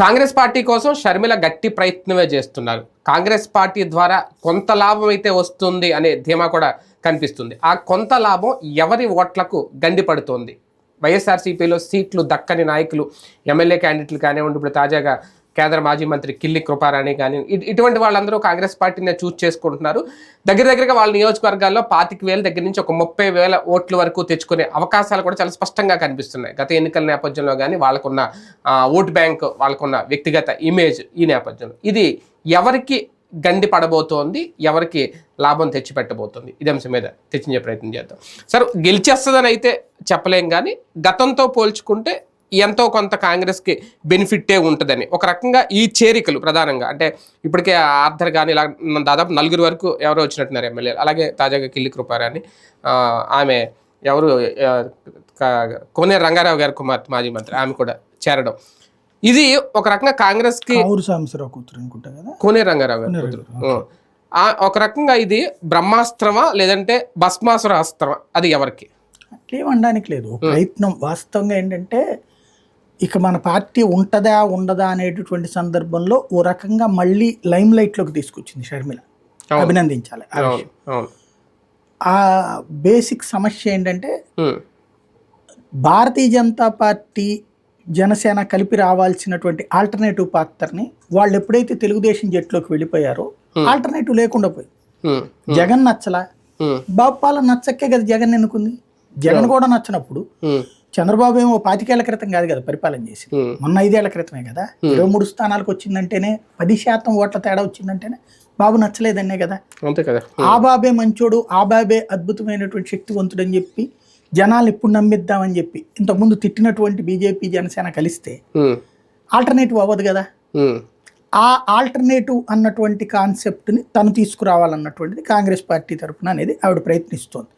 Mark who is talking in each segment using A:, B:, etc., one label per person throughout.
A: Congress party కోసం షర్మిల గట్టి ప్రయత్నమే చేస్తున్నారు. కాంగ్రెస్ పార్టీ ద్వారా కొంత లాభం అయితే వస్తుంది అనే ధీమా కూడా కనిపిస్తుంది. ఆ కొంత లాభం ఎవరి ఓట్లకు గండిపడుతోంది? వైఎస్ఆర్సీపీలో సీట్లు దక్కని నాయకులు ఎమ్మెల్యే క్యాండిడేట్లు కానివ్వండి ఇప్పుడు తాజాగా కేంద్ర మాజీ మంత్రి కిల్లి కృపారాణి కానీ ఇటువంటి వాళ్ళందరూ కాంగ్రెస్ పార్టీని చూస్ చేసుకుంటున్నారు. దగ్గర దగ్గరగా వాళ్ళ నియోజకవర్గాల్లో పాతిక వేల దగ్గర నుంచి ఒక ముప్పై వేల ఓట్ల వరకు తెచ్చుకునే అవకాశాలు కూడా చాలా స్పష్టంగా కనిపిస్తున్నాయి. గత ఎన్నికల నేపథ్యంలో కానీ వాళ్ళకున్న ఓట్ బ్యాంక్ వాళ్ళకున్న వ్యక్తిగత ఇమేజ్ ఈ నేపథ్యంలో. ఇది ఎవరికి గండి పడబోతోంది ఎవరికి లాభం తెచ్చిపెట్టబోతోంది? ఇది అంశం మీద తెచ్చించే ప్రయత్నం చేద్దాం. సార్ గెలిచేస్తుందని అయితే చెప్పలేం కానీ గతంతో పోల్చుకుంటే ఎంతో కొంత కాంగ్రెస్కి బెనిఫిట్టే ఉంటుందని. ఒక రకంగా ఈ చేరికలు ప్రధానంగా అంటే ఇప్పటికే ఆర్థర్ కానీ ఇలా దాదాపు నలుగురు వరకు ఎవరో వచ్చినట్టున్నారు ఎమ్మెల్యేలు అలాగే తాజాగా కిల్లి కృపారాని ఆమె ఎవరు ఆ, క- కోనేరు రంగారావు గారి కుమార్తె మాజీ మంత్రి ఆమె కూడా చేరడం. ఇది ఒక రకంగా కాంగ్రెస్కి
B: ఊరు సాంబశివరావు కూతురు అనుకుంటా కదా?
A: కోనేరు రంగారావు గారి కూతురు. ఒక రకంగా ఇది బ్రహ్మాస్త్రమా లేదంటే భస్మాసుర అస్త్రమా? అది ఎవరికి?
B: అట్లేం అనడానికి లేదు. ప్రయత్నం. వాస్తవంగా ఏంటంటే ఇక మన పార్టీ ఉంటదా ఉండదా అనేటటువంటి సందర్భంలో ఓ రకంగా మళ్ళీ లైమ్ లైట్లోకి తీసుకొచ్చింది షర్మిల. అభినందించాలి ఆ బేసిక్ సమస్య ఏంటంటే. భారతీయ జనతా పార్టీ జనసేన కలిపి రావాల్సినటువంటి ఆల్టర్నేటివ్ పాత్రని వాళ్ళు ఎప్పుడైతే తెలుగుదేశం జట్టులోకి వెళ్ళిపోయారో ఆల్టర్నేటివ్ లేకుండా పోయి. జగన్ నచ్చలా. బాబు పాలన నచ్చకే కదా జగన్ ఎన్నుకుంది జగన్ కూడా నచ్చినప్పుడు. చంద్రబాబు ఏమో పాతికేళ్ళ క్రితం కాదు కదా పరిపాలన చేసి. మొన్న ఐదేళ్ళ క్రితమే కదా ఇరవై మూడు స్థానాలకు వచ్చిందంటేనే పది శాతం ఓట్ల తేడా వచ్చిందంటేనే బాబు నచ్చలేదన్నే కదా
A: అంతే కదా
B: ఆ బాబే మంచోడు ఆ బాబే అద్భుతమైనటువంటి శక్తివంతుడు అని చెప్పి జనాలు ఇప్పుడు నమ్మిద్దామని చెప్పి ఇంతకుముందు తిట్టినటువంటి బీజేపీ జనసేన కలిస్తే. ఆల్టర్నేటివ్ అవ్వదు కదా. ఆ ఆల్టర్నేటివ్ అన్నటువంటి కాన్సెప్ట్ని తను తీసుకురావాలన్నటువంటిది కాంగ్రెస్ పార్టీ తరఫున అనేది ఆవిడ ప్రయత్నిస్తోంది.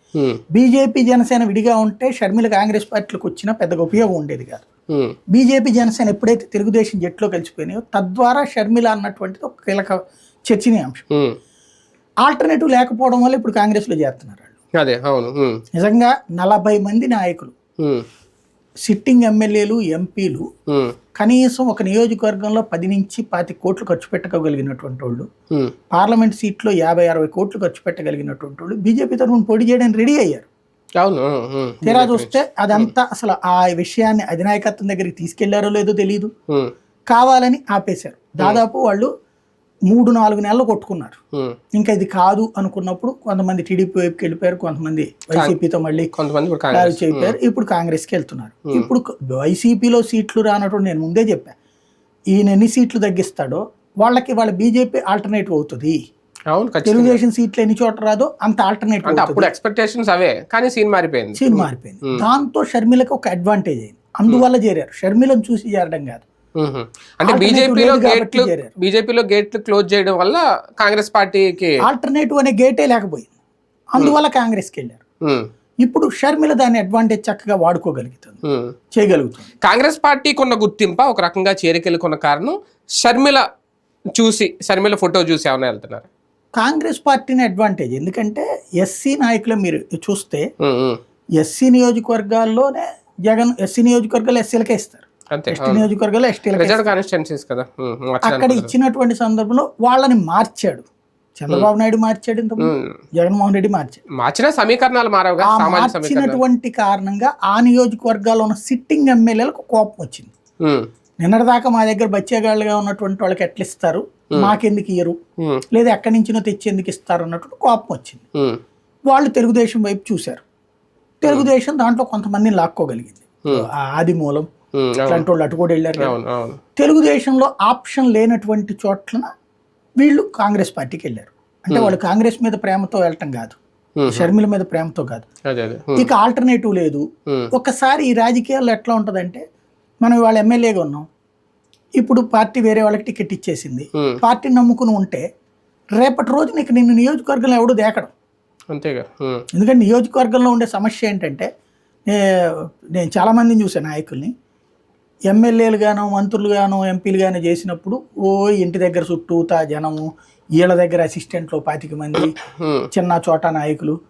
B: బీజేపీ జనసేన విడిగా ఉంటే షర్మిల కాంగ్రెస్ పార్టీలోకి వచ్చినా పెద్దగా ఉపయోగం ఉండేది కాదు
A: ఉం.
B: బీజేపీ జనసేన ఎప్పుడైతే తెలుగుదేశం జట్టులో కలిసిపోయినాయో తద్వారా షర్మిల అన్నటువంటిది ఒక కీలక చర్చనీయాంశం. ఆల్టర్నేటివ్ లేకపోవడం వల్ల ఇప్పుడు కాంగ్రెస్లో చేరుతున్నారు వాళ్ళు
A: అదే అవును.
B: నిజంగా నలభై మంది నాయకులు. సిట్టింగ్ ఎమ్మెల్యేలు ఎంపీలు. కనీసం ఒక నియోజకవర్గంలో పది నుంచి పాతి కోట్లు ఖర్చు పెట్టగలిగినటువంటి వాళ్ళు. పార్లమెంట్ సీట్లో యాభై అరవై కోట్లు ఖర్చు పెట్టగలిగినటువంటి వాళ్ళు బీజేపీ తరఫున పోటీ చేయడానికి రెడీ అయ్యారు
A: అవును.
B: తీరా చూస్తే అదంతా అసలు ఆ విషయాన్ని అధినాయకత్వం దగ్గరికి తీసుకెళ్ళారో లేదో తెలియదు. కావాలని ఆపేశారు దాదాపు వాళ్ళు మూడు నాలుగు నెలలు కొట్టుకున్నారు. ఇంకా ఇది కాదు అనుకున్నప్పుడు కొంతమంది టీడీపీ వైపుకి వెళ్ళిపోయారు కొంతమంది వైసీపీతో మళ్ళీ
A: కొంతమంది ఇప్పుడు
B: క్లారిఫై
A: కాంగ్రెస్.
B: అయిపోయారు ఇప్పుడు కాంగ్రెస్కి వెళ్తున్నారు. ఇప్పుడు వైసీపీలో సీట్లు రానటువంటి నేను ముందే చెప్పా. ఈయన ఎన్ని సీట్లు తగ్గిస్తాడో వాళ్ళకి వాళ్ళ బీజేపీ ఆల్టర్నేటివ్ అవుతుంది. తెలుగుదేశం సీట్లు ఎన్ని చోట్ల రాదో అంత ఆల్టర్నేటివ్
A: అప్పుడు ఎక్స్పెక్టేషన్స్ అవే కానీ సీన్ మారిపోయింది.
B: సీన్ మారిపోయింది. దాంతో షర్మిలకు ఒక అడ్వాంటేజ్ అయింది. అందువల్ల చేరారు. షర్మిలను చూసి చేరడం కాదు.
A: అంటే బీజేపీలో గేట్లు. బీజేపీలో గేట్లు క్లోజ్ చేయడం వల్ల కాంగ్రెస్ పార్టీకి
B: ఆల్టర్నేటివ్ అనే గేటే లేకపోయింది. అందువల్ల కాంగ్రెస్కి వెళ్ళారు. ఇప్పుడు షర్మిల దాని అడ్వాంటేజ్ చక్కగా వాడుకోగలుగుతుంది. చేయగలుగుతుంది.
A: కాంగ్రెస్ పార్టీకి ఉన్న గుర్తింప? ఒక రకంగా చేరికలకు ఉన్న కారణం షర్మిల చూసి షర్మిల ఫోటో చూసి ఏమైనా వెళ్తున్నారు?
B: కాంగ్రెస్ పార్టీని అడ్వాంటేజ్ ఎందుకంటే ఎస్సీ నాయకులు మీరు చూస్తే. ఎస్సీ నియోజకవర్గాల్లోనే జగన్ ఎస్సీ నియోజకవర్గాలు ఎస్సీలకే ఇస్తారు. ఎస్టీ నియోజకవర్గాలు
A: కదా.
B: అక్కడ ఇచ్చినటువంటి సందర్భంలో వాళ్ళని మార్చాడు. చంద్రబాబు నాయుడు మార్చాడు ఇంత. జగన్మోహన్ రెడ్డి మార్చాడు.
A: మార్చిన సమీకరణాలు మారవుగా
B: మార్చినటువంటి కారణంగా ఆ నియోజకవర్గాల్లో ఉన్న సిట్టింగ్ ఎమ్మెల్యేలకు కోపం వచ్చింది. నిన్నటిదాకా మా దగ్గర బచ్చేగాళ్ళుగా ఉన్నటువంటి వాళ్ళకి ఎట్లా ఇస్తారు? మాకెందుకు ఇయ్యరు. లేదా ఎక్కడి నుంచినో తెచ్చి ఎందుకు ఇస్తారు అన్నట్టు కోపం వచ్చింది. వాళ్ళు తెలుగుదేశం వైపు చూశారు. తెలుగుదేశం దాంట్లో కొంతమందిని లాక్కోగలిగింది. ఆ ఆదిమూలం ఇట్లాంటి వాళ్ళు అటు కూడా వెళ్ళారు తెలుగుదేశంలో ఆప్షన్ లేనటువంటి చోట్ల వీళ్ళు కాంగ్రెస్ పార్టీకి వెళ్ళారు. అంటే వాళ్ళు కాంగ్రెస్ మీద ప్రేమతో వెళ్ళటం కాదు. షర్మిల మీద ప్రేమతో కాదు. ఇక ఆల్టర్నేటివ్ లేదు. ఒకసారి ఈ రాజకీయాల్లో ఎట్లా ఉంటుందంటే మనం ఇవాళ ఎమ్మెల్యేగా ఉన్నాం. ఇప్పుడు పార్టీ వేరే వాళ్ళకి టికెట్ ఇచ్చేసింది.
A: మ్మ్.
B: పార్టీని నమ్ముకుని ఉంటే రేపటి రోజు నీకు నిన్ను నియోజకవర్గంలో ఎవడు దేకడం.
A: అంతేగా.
B: ఎందుకంటే నియోజకవర్గంలో ఉండే సమస్య ఏంటంటే నేను చాలామందిని చూసాను నాయకుల్ని. ఎమ్మెల్యేలు గాను మంత్రులు గాను ఎంపీలు గాను చేసినప్పుడు ఓ ఇంటి దగ్గర చుట్టూతా జనము వీళ్ళ దగ్గర అసిస్టెంట్లు పాతిక మంది. చిన్న చోట నాయకులు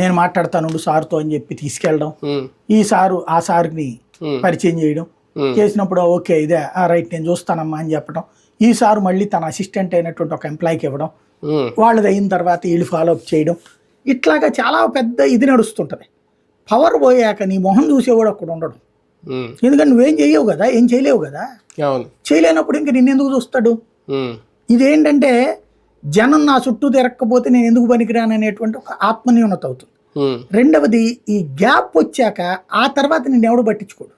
B: నేను మాట్లాడతాను సార్తో అని చెప్పి తీసుకెళ్ళడం. ఈ సారు ఆ సార్ని. పరిచయం చేయడం. చేసినప్పుడు ఓకే ఇదే ఆ రైట్ నేను చూస్తానమ్మా అని చెప్పడం. ఈసారి మళ్ళీ తన అసిస్టెంట్ అయినటువంటి ఒక ఎంప్లాయీకి ఇవ్వడం. వాళ్ళది అయిన తర్వాత వీళ్ళు ఫాలో అప్ చేయడం. ఇట్లాగా చాలా పెద్ద ఇది నడుస్తుంటుంది. పవర్ పోయాక నీ మొహం చూసేవాడు అక్కడ ఉండడు. ఎందుకంటే నువ్వేం చేయవు కదా ఏం చేయలేవు కదా. చేయలేనప్పుడు ఇంక నిన్నెందుకు చూస్తాడు? ఇదేంటంటే జనం నా చుట్టూ తిరగకపోతే నేను ఎందుకు పనికిరాను అనేటువంటి ఒక ఆత్మన్యూనత అవుతుంది. రెండవది ఈ గ్యాప్ వచ్చాక ఆ తర్వాత నేను ఎవడు పట్టించుకోడు?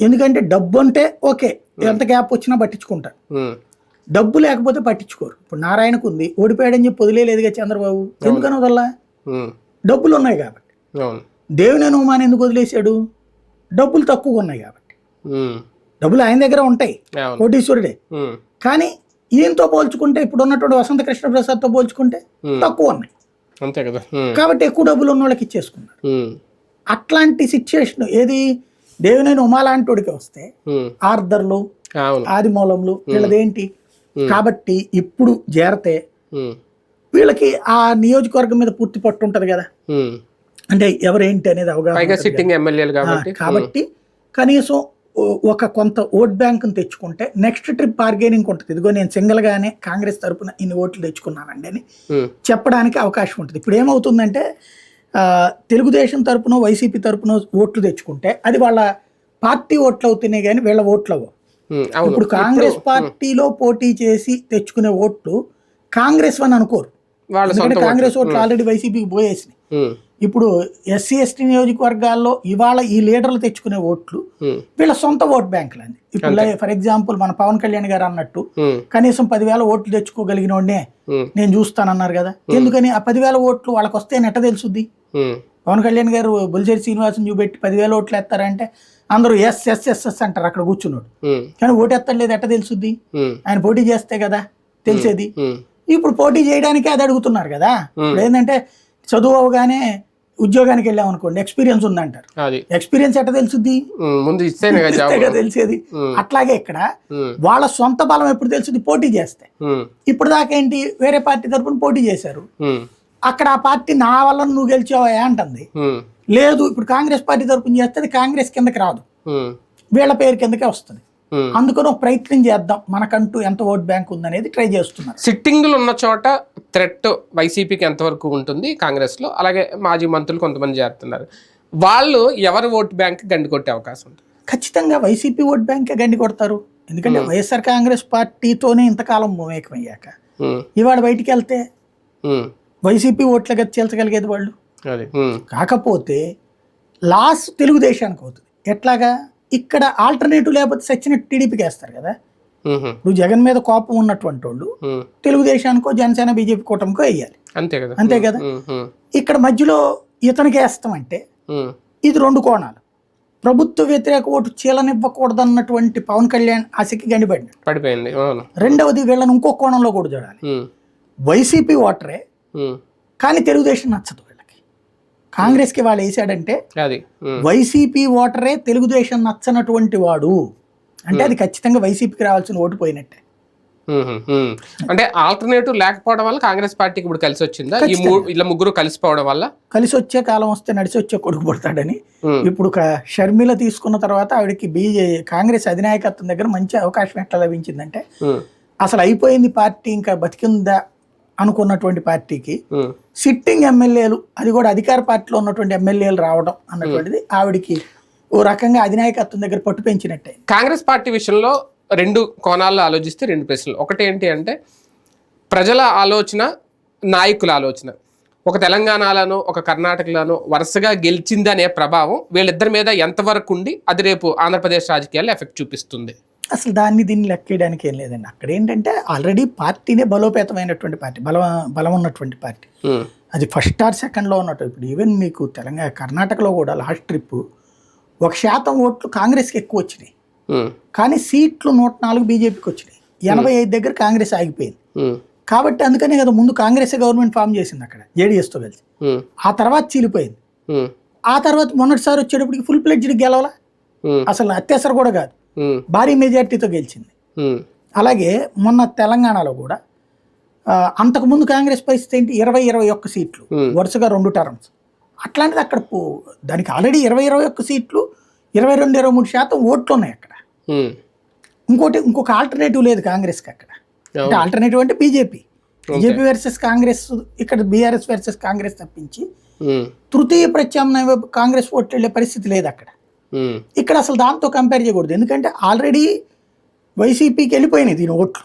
B: ఎందుకంటే డబ్బు అంటే ఓకే ఎంత గ్యాప్ వచ్చినా పట్టించుకుంటారు
A: ఉమ్,
B: డబ్బు లేకపోతే పట్టించుకోరు. ఇప్పుడు నారాయణకు ఉంది ఓడిపోయాడని చెప్పి వదిలేలేదుగా చంద్రబాబు. ఎందుకని వదల్లా? డబ్బులు ఉన్నాయి కాబట్టి. దేవుని అనుమానం ఎందుకు వదిలేశాడు? డబ్బులు తక్కువగా ఉన్నాయి కాబట్టి.
A: ఉమ్,
B: డబ్బులు ఆయన దగ్గర ఉంటాయి కోటీశ్వరుడే.
A: ఉమ్,
B: కానీ ఈయనతో పోల్చుకుంటే ఇప్పుడు ఉన్నటువంటి వసంత కృష్ణ ప్రసాద్తో పోల్చుకుంటే
A: ఉమ్,
B: తక్కువ ఉన్నాయి.
A: అంతే కదా. ఉమ్,
B: కాబట్టి ఎక్కువ డబ్బులు ఉన్న వాళ్ళకి ఇచ్చేసుకున్నారు.
A: ఉమ్,
B: అట్లాంటి సిచ్యుయేషన్ ఏది? దేవినేని ఉమాలాంటోడికి వస్తే
A: ఉమ్,
B: ఆర్దర్లు ఆదిమూలంలు వీళ్ళదేంటి? కాబట్టి ఇప్పుడు చేరతే
A: ఉమ్,
B: వీళ్ళకి ఆ నియోజకవర్గం మీద పూర్తి పట్టు ఉంటది కదా.
A: ఉమ్.
B: అంటే ఎవరేంటి అనేది అవగాహన
A: సిట్టింగ్ ఎమ్మెల్యేలు. కాబట్టి.
B: కనీసం ఒక కొంత ఓట్ బ్యాంక్ని తెచ్చుకుంటే నెక్స్ట్ ట్రిప్ బార్గెనింగ్ ఉంటుంది. ఇదిగో నేను సింగిల్గానే కాంగ్రెస్ తరపున ఇన్ని ఓట్లు తెచ్చుకున్నానండి అని చెప్పడానికి అవకాశం ఉంటుంది. ఇప్పుడు ఏమవుతుందంటే తెలుగుదేశం తరపున వైసీపీ తరపున ఓట్లు తెచ్చుకుంటే అది వాళ్ళ పార్టీ ఓట్లు అవుతున్నాయి కానీ వీళ్ళ ఓట్లు అవ్వవు. ఇప్పుడు కాంగ్రెస్ పార్టీలో పోటీ చేసి తెచ్చుకునే ఓట్లు కాంగ్రెస్ అని అనుకోరు. కాంగ్రెస్ ఓట్లు. ఆల్రెడీ వైసీపీకి పోయేసినాయి. ఇప్పుడు ఎస్సీ ఎస్టీ నియోజకవర్గాల్లో ఇవాళ ఈ లీడర్లు తెచ్చుకునే ఓట్లు వీళ్ళ సొంత ఓట్ బ్యాంకులు అండి ఇప్పుడు ఫర్ ఎగ్జాంపుల్ మన పవన్ కళ్యాణ్ గారు అన్నట్టు కనీసం పదివేల ఓట్లు తెచ్చుకోగలిగిన వాడినే నేను చూస్తానన్నారు కదా. ఎందుకని? ఆ పదివేల ఓట్లు వాళ్ళకి వస్తే నెట్ట తెలుసుద్ది పవన్ కళ్యాణ్ గారు బొలిశెట్టి శ్రీనివాసం చూపెట్టి పదివేల ఓట్లు వేస్తారంటే అందరూ ఎస్ ఎస్ ఎస్ ఎస్ అంటారు అక్కడ కూర్చున్నాడు. కానీ ఓటు ఎత్తలేదు ఎట్ట తెలుసుద్ది? ఆయన పోటీ చేస్తే కదా తెలిసేది. ఇప్పుడు పోటీ చేయడానికే అది అడుగుతున్నారు కదా. ఇప్పుడు ఏంటంటే చదువు అవగానే ఉద్యోగానికి వెళ్ళాం అనుకోండి ఎక్స్పీరియన్స్ ఉందంటారు. ఎక్స్పీరియన్స్ ఎట్ట తెలుసుద్ది?
A: ముందు
B: తెలిసేది. అట్లాగే ఇక్కడ వాళ్ళ సొంత బలం ఎప్పుడు తెలుసుది పోటీ చేస్తే. ఇప్పుడు దాకా ఏంటి? వేరే పార్టీ తరపున పోటీ చేశారు. అక్కడ ఆ పార్టీ నా వల్ల నువ్వు గెలిచావా అంటుంది. లేదు ఇప్పుడు కాంగ్రెస్ పార్టీ తరపున చేస్తే కాంగ్రెస్ కిందకి రాదు. వీళ్ళ పేరు కిందకే వస్తుంది. అందుకని ఒక ప్రయత్నం చేద్దాం. మనకంటూ ఎంత ఓట్ బ్యాంక్ ఉందనేది ట్రై చేస్తున్నారు
A: సిట్టింగులు ఉన్న చోట థ్రెట్ వైసీపీకి ఎంతవరకు ఉంటుంది కాంగ్రెస్లో? అలాగే మాజీ మంత్రులు కొంతమంది చేరుతున్నారు. వాళ్ళు ఎవరి ఓట్ బ్యాంక్ గండి కొట్టే అవకాశం ఉంటుంది?
B: ఖచ్చితంగా వైసీపీ ఓట్ బ్యాంకే గండి కొడతారు. ఎందుకంటే వైఎస్ఆర్ కాంగ్రెస్ పార్టీతోనే ఇంతకాలం మమేకమయ్యాక
A: ఉమ్,
B: ఇవాళ బయటికి వెళ్తే వైసీపీ ఓట్లగా చేల్చగలిగేది వాళ్ళు. కాకపోతే లాస్ తెలుగుదేశానికి అవుతుంది. ఎట్లాగా? ఇక్కడ ఆల్టర్నేటివ్ లేకపోతే సచ్చినట్టు టీడీపీకి వేస్తారు కదా ఇప్పుడు జగన్ మీద కోపం ఉన్నటువంటి వాళ్ళు తెలుగుదేశానికో జనసేన బీజేపీ కూటమికో వేయాలి.
A: అంతే కదా.
B: అంతే కదా? ఇక్కడ మధ్యలో ఇతనికి వేస్తామంటే ఇది రెండు కోణాలు. ప్రభుత్వ వ్యతిరేక ఓటు చీలనివ్వకూడదన్నటువంటి పవన్ కళ్యాణ్ ఆశకి గండిపడినాడు
A: పడిపోయింది.
B: రెండవది వీళ్ళని ఇంకో కోణంలో కూడా చూడాలి. వైసీపీ ఓటరే కానీ తెలుగుదేశం నచ్చదు. వీళ్ళకి కాంగ్రెస్కి వాళ్ళు వేసాడంటే
A: అది.
B: వైసీపీ ఓటరే తెలుగుదేశం నచ్చనటువంటి వాడు. అంటే అది ఖచ్చితంగా వైసీపీకి రావాల్సిన ఓటు పోయినట్టే.
A: అంటే ఆల్టర్నేటివ్ లేకపోవడం వల్ల కాంగ్రెస్ పార్టీకి ఇప్పుడు కలిసి వచ్చిందా? ఈ ఇలా ముగ్గురు కలిసిపోవడం వల్ల?
B: కలిసి వచ్చే కాలం వస్తే నడిచి వచ్చే కొడుకు పడతాడని. ఇప్పుడు క- షర్మిల తీసుకున్న తర్వాత ఆవిడకి బీజే కాంగ్రెస్ అధినాయకత్వం దగ్గర మంచి అవకాశం ఎట్లా లభించిందంటే అసలు అయిపోయింది పార్టీ ఇంకా బతికిందా అనుకున్నటువంటి పార్టీకి సిట్టింగ్ ఎమ్మెల్యేలు అది కూడా అధికార పార్టీలో ఉన్నటువంటి ఎమ్మెల్యేలు రావడం అన్నటువంటిది ఆవిడికి ఓ రకంగా అధినాయకత్వం దగ్గర పట్టు పెంచినట్టే.
A: కాంగ్రెస్ పార్టీ విషయంలో రెండు కోణాల్లో ఆలోచిస్తే రెండు ప్రశ్నలు. ఒకటి ఏంటి అంటే ప్రజల ఆలోచన నాయకుల ఆలోచన. ఒక తెలంగాణలోనో ఒక కర్ణాటకలోనో వరుసగా గెలిచిందనే ప్రభావం వీళ్ళిద్దరి మీద ఎంతవరకు ఉండి అది రేపు ఆంధ్రప్రదేశ్ రాజకీయాల్లో ఎఫెక్ట్ చూపిస్తుంది?
B: అసలు దాన్ని దీన్ని లెక్కేయడానికి ఏం లేదండి. అక్కడ ఏంటంటే ఆల్రెడీ పార్టీనే బలోపేతమైనటువంటి పార్టీ బలం బలం ఉన్నటువంటి పార్టీ.
A: ఉమ్,
B: అది ఫస్ట్ ఆర్ సెకండ్లో ఉన్నట్టు. ఇప్పుడు ఈవెన్ మీకు తెలంగాణ కర్ణాటకలో కూడా లాస్ట్ ట్రిప్ ఒక శాతం ఓట్లు కాంగ్రెస్కి ఎక్కువ వచ్చినాయి.
A: ఉమ్,
B: కానీ సీట్లు నూట నాలుగు బీజేపీకి వచ్చినాయి. ఎనభై ఐదు దగ్గర కాంగ్రెస్ ఆగిపోయింది. కాబట్టి అందుకనే కదా ముందు కాంగ్రెస్ గవర్నమెంట్ ఫామ్ చేసింది అక్కడ జేడీఎస్తో కలిసి. ఆ తర్వాత చీలిపోయింది. ఆ తర్వాత మొన్నటిసారి వచ్చేటప్పటికి ఫుల్ ప్లెడ్జ్డ్ గెలవాల? అసలు అత్యవసర కూడా కాదు. భారీ మెజార్టీతో గెలిచింది. అలాగే మొన్న తెలంగాణలో కూడా అంతకుముందు కాంగ్రెస్ పరిస్థితి ఏంటి? ఇరవై ఇరవై ఒక్క సీట్లు. వరుసగా రెండు టర్మ్స్. అట్లాంటిది అక్కడ దానికి ఆల్రెడీ ఇరవై ఇరవై ఒక్క సీట్లు ఇరవై రెండు ఇరవై మూడు శాతం ఓట్లు ఉన్నాయి అక్కడ ఇంకోటి ఇంకొక ఆల్టర్నేటివ్ లేదు కాంగ్రెస్కి అక్కడ. అంటే. ఆల్టర్నేటివ్ అంటే బీజేపీ. బీజేపీ వర్సెస్ కాంగ్రెస్ ఇక్కడ బీఆర్ఎస్ వర్సెస్ కాంగ్రెస్ తప్పించి తృతీయ ప్రత్యామ్నాయ కాంగ్రెస్ ఓట్లు వెళ్ళే పరిస్థితి లేదు అక్కడ. ఇక్కడ అసలు దాంతో కంపేర్ చేయకూడదు. ఎందుకంటే ఆల్రెడీ వైసీపీకి వెళ్ళిపోయినాయి దీని ఓట్లు.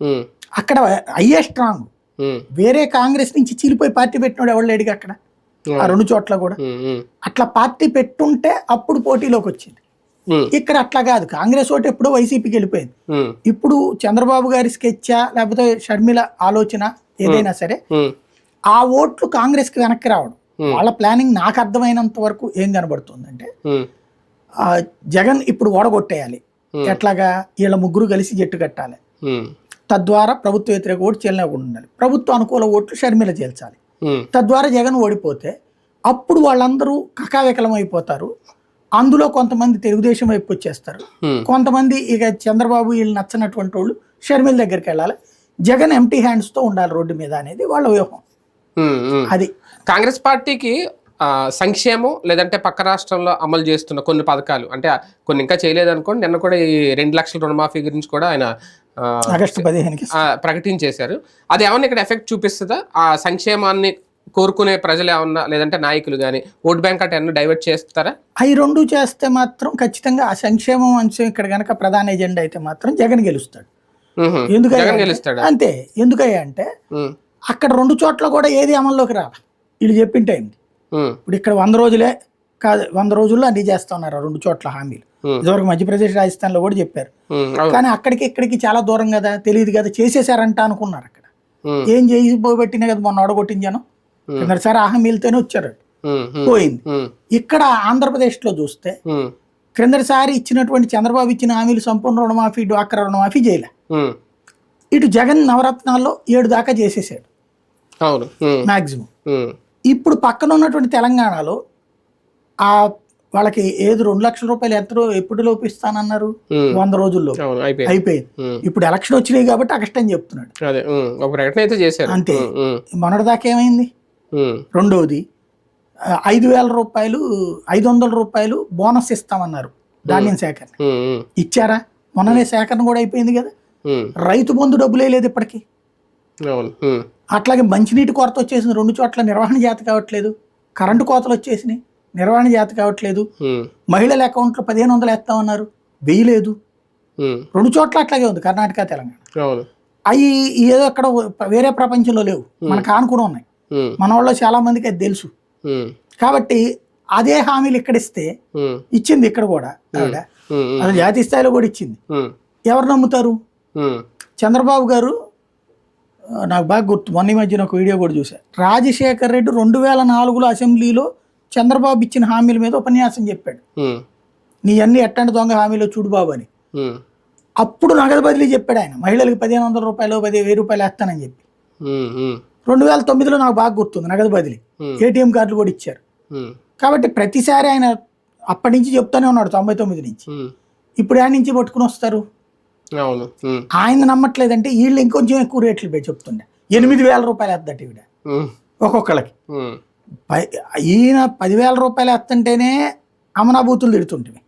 A: ఉమ్,
B: అక్కడ అయ్యే స్ట్రాంగ్
A: ఉమ్,
B: వేరే కాంగ్రెస్ నుంచి చీలిపోయి పార్టీ పెట్టినాడు ఎవరు లేడుగా అక్కడ? ఆ రెండు చోట్ల కూడా. అట్లా పార్టీ పెట్టుంటే అప్పుడు పోటీలోకి వచ్చింది. ఇక్కడ అట్లా కాదు. కాంగ్రెస్ ఓటు ఎప్పుడో వైసీపీకి వెళ్ళిపోయింది. ఇప్పుడు చంద్రబాబు గారి స్కెచ్చా లేకపోతే షర్మిల ఆలోచన ఏదైనా సరే ఆ ఓట్లు కాంగ్రెస్కి వెనక్కి రావడం. వాళ్ళ ప్లానింగ్ నాకు అర్థమైనంత వరకు ఏం కనబడుతుందంటే జగన్ ఇప్పుడు ఓడగొట్టేయాలి. ఎట్లాగా? వీళ్ళ ముగ్గురు కలిసి జట్టు కట్టాలి.
A: ఉమ్,
B: తద్వారా ప్రభుత్వ వ్యతిరేక ఓటు చెల్లకుండా ఉండాలి. ప్రభుత్వ అనుకూల ఓట్లు షర్మిల చేల్చాలి.
A: ఉమ్,
B: తద్వారా జగన్ ఓడిపోతే అప్పుడు వాళ్ళందరూ కకావికలం అయిపోతారు. అందులో కొంతమంది తెలుగుదేశం వైపు వచ్చేస్తారు. కొంతమంది ఇక చంద్రబాబు వీళ్ళు నచ్చనటువంటి వాళ్ళు షర్మిల దగ్గరికి వెళ్ళాలి. జగన్ ఎంటీ హ్యాండ్స్తో ఉండాలి రోడ్డు మీద అనేది వాళ్ళ వ్యూహం. అది.
A: కాంగ్రెస్ పార్టీకి సంక్షేమం లేదంటే పక్క రాష్ట్రంలో అమలు చేస్తున్న కొన్ని పథకాలు. అంటే కొన్ని ఇంకా చేయలేదు అనుకోండి నిన్న కూడా ఈ రెండు లక్షల రుణమాఫీ గురించి కూడా ఆయన
B: ఆగస్టు పదిహేనుకి
A: ప్రకటించేశారు. అది ఏమన్నా ఇక్కడ ఎఫెక్ట్ చూపిస్తుందా? ఆ సంక్షేమాన్ని కోరుకునే ప్రజలు ఏమన్నా లేదంటే నాయకులు కానీ ఓట్ బ్యాంక్ అటు ఏమన్నా డైవర్ట్ చేస్తారా?
B: అవి రెండు చేస్తే మాత్రం ఖచ్చితంగా ఆ సంక్షేమం అంశం ఇక్కడ కనుక ప్రధాన ఎజెండా అయితే మాత్రం జగన్ గెలుస్తాడు.
A: జగన్ గెలుస్తాడా?
B: అంతే. ఎందుకయ్యా అంటే అక్కడ రెండు చోట్ల కూడా ఏది అమల్లోకి రావాలి వీళ్ళు చెప్పిన టైంది
A: ఉమ్,
B: ఇప్పుడు ఇక్కడ వంద రోజులే కాదు వంద రోజుల్లో అన్ని చేస్తా ఉన్నారు ఆ రెండు చోట్ల హామీలు. ఇదివరకు మధ్యప్రదేశ్ రాజస్థాన్లో కూడా చెప్పారు. కానీ అక్కడికి ఇక్కడికి చాలా దూరం కదా తెలియదు కదా చేసేసారంట అనుకున్నారు అక్కడ. ఏం చేసి పోబెట్టినా కదా మొన్న ఓడగొట్టించాను కిందసారి ఆ హామీలతోనే వచ్చారు. పోయింది. ఇక్కడ ఆంధ్రప్రదేశ్లో చూస్తే
A: ఉమ్,
B: క్రిందటిసారి ఇచ్చినటువంటి చంద్రబాబు ఇచ్చిన హామీలు సంపూర్ణ రుణమాఫీ డ్వాక్రా రుణమాఫీ చేయలే. ఇటు జగన్ నవరత్నాల్లో ఏడు దాకా చేసేసాడు. మాక్సిమం. ఇప్పుడు పక్కన ఉన్నటువంటి తెలంగాణలో ఆ వాళ్ళకి ఏది రెండు లక్షల రూపాయలు ఎంత ఎప్పుడు లోపు ఇస్తానన్నారు
A: ఉమ్,
B: వంద రోజుల్లో.
A: అయిపోయింది.
B: ఇప్పుడు ఎలక్షన్ వచ్చినాయి కాబట్టి అగస్ట్ అని చెప్తున్నాడు
A: ఒక ప్రకటన అయితే చేశారు
B: అంతే. మొన్నటిదాకా ఏమైంది? రెండవది ఐదు వేల రూపాయలు ఐదు వందల రూపాయలు బోనస్ ఇస్తామన్నారు ధాన్యం సేకరణ. ఇచ్చారా? మొన్ననే సేకరణ కూడా అయిపోయింది కదా. రైతు బంధు డబ్బులే లేదు ఇప్పటికీ. అట్లాగే మంచినీటి కొరత వచ్చేసింది. రెండు చోట్ల నిర్వహణ జాత కావట్లేదు. కరెంటు కోతలు వచ్చేసినాయి. నిర్వహణ జాత కావట్లేదు. మహిళల అకౌంట్లో పదిహేను వందలు వేస్తామన్నారు వేయలేదు రెండు చోట్ల అట్లాగే ఉంది కర్ణాటక తెలంగాణ. అవి ఏదో అక్కడ వేరే ప్రపంచంలో లేవు. మనకు ఆనుకుని ఉన్నాయి. మన వాళ్ళు చాలా మందికి అది తెలుసు. కాబట్టి అదే హామీలు ఇక్కడ ఇస్తే ఇచ్చింది ఇక్కడ కూడా ఆవిడ. అది జాతీయ స్థాయిలో కూడా ఇచ్చింది. ఎవరు నమ్ముతారు? చంద్రబాబు గారు నాకు బాగా గుర్తు మొన్న మధ్యన ఒక వీడియో కూడా చూసా రాజశేఖర్ రెడ్డి రెండు వేల నాలుగులో అసెంబ్లీలో చంద్రబాబు ఇచ్చిన హామీల మీద ఉపన్యాసం చెప్పాడు. నీ అన్ని ఎట్టండి దొంగ హామీలో చూడు బాబు అని. అప్పుడు నగదు బదిలీ చెప్పాడు ఆయన. మహిళలకు పదిహేను వందల రూపాయలు పది వెయ్యి రూపాయలు వేస్తానని చెప్పి. రెండు వేల తొమ్మిదిలో నాకు బాగా గుర్తుంది నగదు బదిలీ. ఏటీఎం కార్డులు కూడా ఇచ్చారు. కాబట్టి ప్రతిసారి ఆయన అప్పటి నుంచి చెప్తానే ఉన్నాడు తొంభై తొమ్మిది నుంచి. ఇప్పుడు ఆయన నుంచి పట్టుకుని వస్తారు? ఆయన నమ్మట్లేదంటే వీళ్ళు ఇంకొంచెం ఎక్కువ రేట్లు పెట్టి చెప్తుండే. ఎనిమిది వేల రూపాయలు వేద్దట ఈవిడ. ఒక్కొక్కళ్ళకి. ఈయన పదివేల రూపాయలు వేస్తుంటేనే అమనాభూతులు తిడుతుంటివి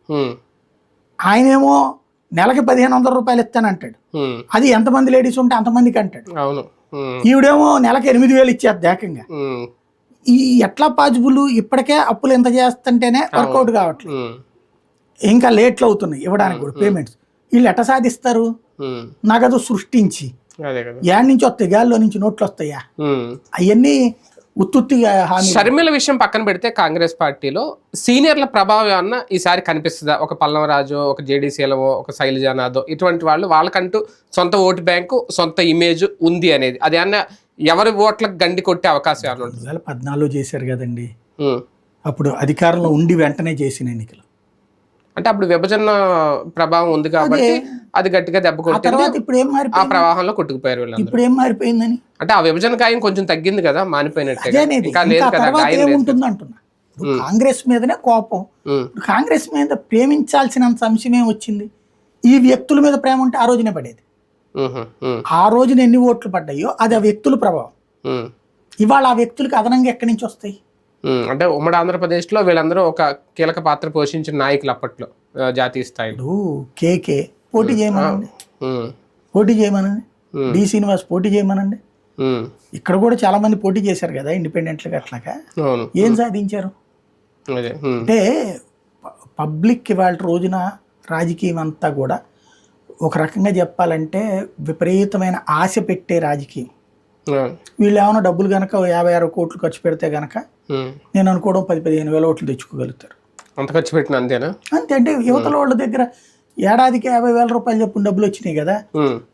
B: ఆయనేమో నెలకి పదిహేను వందల రూపాయలు ఇస్తానంటాడు అది ఎంతమంది లేడీస్ ఉంటే అంతమందికి అంటాడు. ఈవిడేమో నెలకి ఎనిమిది వేలు ఇచ్చేది ఏకంగా. ఈ ఎట్లా పాజిబుల్ ఇప్పటికే అప్పులు ఎంత చేస్తుంటేనే వర్కౌట్ కావట్లేదు. ఇంకా లేట్లు అవుతున్నాయి ఇవ్వడానికి కూడా పేమెంట్స్. వీళ్ళు ఎట్ట సాధిస్తారు? నగదు సృష్టించి. యాడ్ నుంచి వస్తాయి? గాల్లో నుంచి నోట్లు వస్తాయా. అవన్నీ ఉత్తుత్తిగా
A: షర్మిల విషయం పక్కన పెడితే కాంగ్రెస్ పార్టీలో సీనియర్ల ప్రభావం ఏమన్నా ఈసారి కనిపిస్తుందా? ఒక పల్లవరాజు ఒక జేడీసీలవో ఒక శైలజానాథో ఇటువంటి వాళ్ళు వాళ్ళకంటూ సొంత ఓటు బ్యాంకు సొంత ఇమేజ్ ఉంది అనేది. అది అన్న ఎవరి ఓట్లకు గండి కొట్టే అవకాశం ఉంటుంది?
B: పద్నాలుగులో చేశారు కదండి. అప్పుడు అధికారంలో ఉండి వెంటనే చేసిన ఎన్నికలు.
A: అంటే అప్పుడు విభజన ప్రభావం ఉంది కాబట్టి అది. గట్టిగా దెబ్బ కొట్టింది.
B: ఇప్పుడు ఏం
A: ఆ ప్రవాహంలో కొట్టుకుపోయారు
B: ఇప్పుడు ఏం మారిపోయిందని?
A: అంటే ఆ విభజన గాయం కొంచెం తగ్గింది కదా మానిపోయినట్టే ఇంకా లేదు కదా గాయం
B: ఏముంటుంది అంటున్నా? కాంగ్రెస్ మీదనే కోపం. కాంగ్రెస్ మీద ప్రేమించాల్సినంత అంశం ఏం వచ్చింది? ఈ వ్యక్తుల మీద ప్రేమ ఉంటే ఆ రోజునే పడేది. ఆ రోజున ఎన్ని ఓట్లు పడ్డాయో అది ఆ వ్యక్తుల ప్రభావం. ఇవాళ ఆ వ్యక్తులకు అదనంగా ఎక్కడి నుంచి వస్తాయి?
A: అంటే ఉమ్మడి ఆంధ్రప్రదేశ్లో వీళ్ళందరూ ఒక కీలక పాత్ర పోషించిన నాయకులు అప్పట్లో జాతీయ స్థాయిలో.
B: కేకే పోటీ చేయమనండి. పోటీ చేయమనండి. డి శ్రీనివాస్ పోటీ చేయమనండి. ఇక్కడ కూడా చాలా మంది పోటీ చేశారు కదా ఇండిపెండెంట్లుగా అట్లాగా ఏం సాధించారు? అంటే పబ్లిక్ ఇవాళ రోజున రాజకీయం అంతా కూడా ఒక రకంగా చెప్పాలంటే విపరీతమైన ఆశ పెట్టే రాజకీయం. వీళ్ళు ఏమైనా డబ్బులు కనుక యాభై అరవై కోట్లు ఖర్చు పెడితే కనుక. నేను అనుకోవడం పది పదిహేను వేల ఓట్లు తెచ్చుకోగలుగుతారు.
A: అంత ఖర్చు పెట్టిన అంతేనా?
B: అంతే అంటే యువతల వాళ్ళ దగ్గర ఏడాదికి యాభై వేల రూపాయలు చెప్పున డబ్బులు వచ్చినాయి కదా.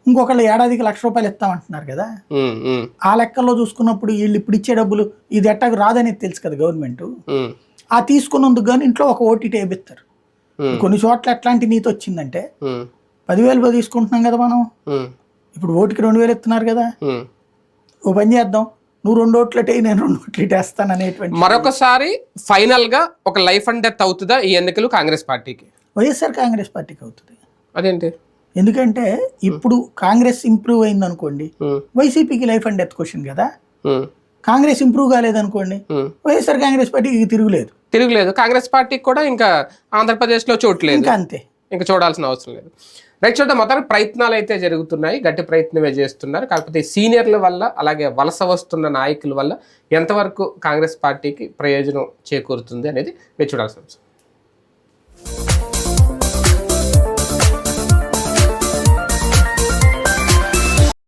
B: ఇంకొకళ్ళు ఏడాదికి లక్ష రూపాయలు ఇస్తామంటున్నారు కదా. ఆ లెక్కల్లో చూసుకున్నప్పుడు వీళ్ళు ఇప్పుడు ఇచ్చే డబ్బులు ఇది ఎట్టాకు రాదనేది తెలుసు కదా గవర్నమెంట్. ఆ. తీసుకున్నందుకు కానీ ఇంట్లో ఒక ఓటీటీ వేపిస్తారు.
A: ఉమ్,
B: కొన్ని చోట్ల ఎట్లాంటి నీతి వచ్చిందంటే పదివేలు తీసుకుంటున్నాం కదా మనం. ఇప్పుడు ఓటుకి రెండు వేలు ఇస్తున్నారు కదా. ఓ పని చేద్దాం. నువ్వు రెండు ఓట్లటే నేను రెండు ఓట్లు వేస్తాను అనేటువంటి
A: మరొకసారి ఫైనల్గా ఒక లైఫ్ అండ్ డెత్ అవుతుందా ఈ ఎన్నికలు కాంగ్రెస్ పార్టీకి?
B: వైఎస్ఆర్ కాంగ్రెస్ పార్టీకి అవుతుంది.
A: అదేంటి?
B: ఎందుకంటే ఇప్పుడు కాంగ్రెస్ ఇంప్రూవ్ అయింది అనుకోండి
A: ఉమ్,
B: వైసీపీకి లైఫ్ అండ్ డెత్ క్వశ్చన్ కదా.
A: ఉమ్,
B: కాంగ్రెస్ ఇంప్రూవ్ కాలేదనుకోండి
A: ఉమ్.
B: వైఎస్ఆర్ కాంగ్రెస్ పార్టీకి తిరుగులేదు.
A: తిరుగులేదు. కాంగ్రెస్ పార్టీకి కూడా ఇంకా ఆంధ్రప్రదేశ్లో చోటు లేదు.
B: ఇంకా అంతే.
A: ఇంకా చూడాల్సిన అవసరం లేదు. రైట్ చూద్దాం. మొత్తానికి ప్రయత్నాలు అయితే జరుగుతున్నాయి. గట్టి ప్రయత్నమే చేస్తున్నారు. కాకపోతే సీనియర్ల వల్ల అలాగే వలస వస్తున్న నాయకుల వల్ల ఎంతవరకు కాంగ్రెస్ పార్టీకి ప్రయోజనం చేకూరుతుంది అనేది మీరు చూడాల్సిన అంశం.